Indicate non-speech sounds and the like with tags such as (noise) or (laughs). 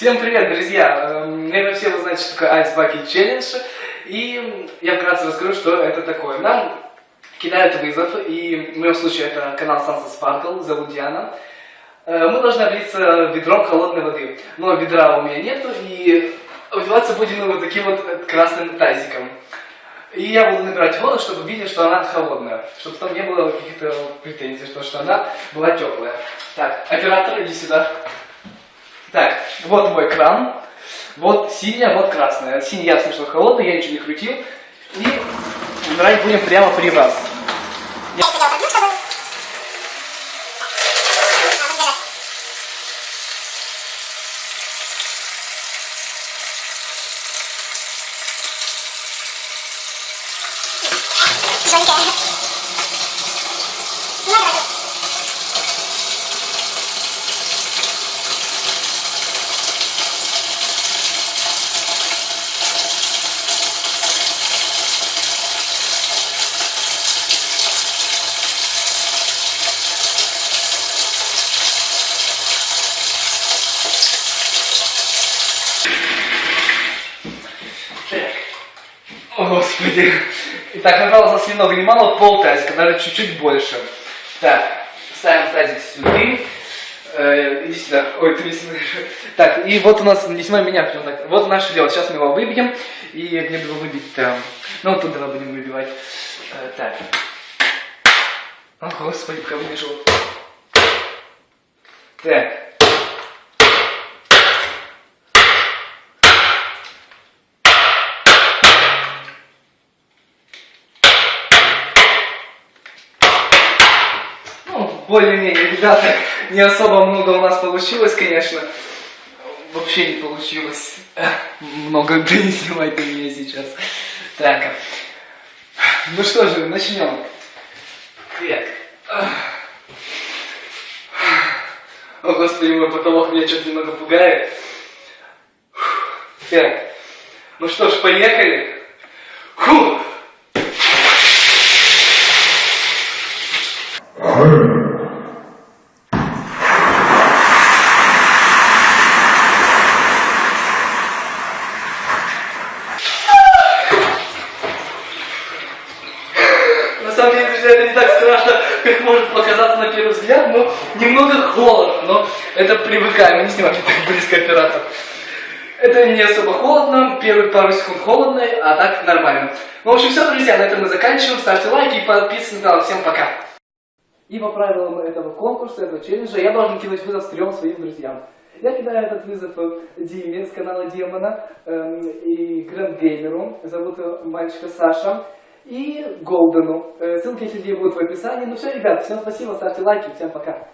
Всем привет, друзья! Эм, Наверное, все вы знаете, что такое Ice Bucket Challenge. И я вкратце расскажу, что это такое. Нам кидают вызов, и в моем случае это канал Sunset Sparkle, зовут Диана. Э, Мы должны облиться ведром холодной воды. Но ведра у меня нету, и одеваться будем мы вот таким вот красным тазиком. И я буду набирать воду, чтобы видеть, что она холодная. Чтобы там не было каких-то претензий, что она была теплая. Так, оператор, иди сюда. Вот мой кран. Вот синяя, вот красная. Синяя ясно, что холодная, я ничего не крутил. И набирать будем прямо при вас. Так. О, Господи. Итак, набралось нас немного, не мало, пол тазика, даже чуть-чуть больше. Так, ставим тазик сюда. Э, иди сюда. Ой, ты не смотришь. Так, и вот у нас, не снимай меня, прям так. Вот наше дело. Сейчас мы его выбьем. И где бы его выбить там? Ну, тут давай будем выбивать. Э, так. О, Господи, пока выбежу. Так. Ну, более-менее, ребята, (laughs) не особо много у нас получилось, конечно. Вообще не получилось. (laughs) Много снимать на меня сейчас. Так. Ну что же, начнем. Так. О, господи, мой потолок меня что-то немного пугает. Так. Ну что ж, поехали. Фух. На самом деле, друзья, это не так страшно, как может показаться на первый взгляд, но немного холодно, но это привыкаем, не снимайте так близко оператор. Это не особо холодно, первые пару секунд холодно, а так нормально. Ну, в общем, все, друзья, на этом мы заканчиваем. Ставьте лайки и подписывайтесь на канал. Всем пока! И по правилам этого конкурса, этого челленджа, я должен кинуть вызов трем своим друзьям. Я кидаю этот вызов э, Диме с канала Демона эм, и Грэнд Геймеру, зовут мальчика Саша, и Голдену. Э, ссылки людей будут в описании. Ну все, ребят, всем спасибо, ставьте лайки, всем пока.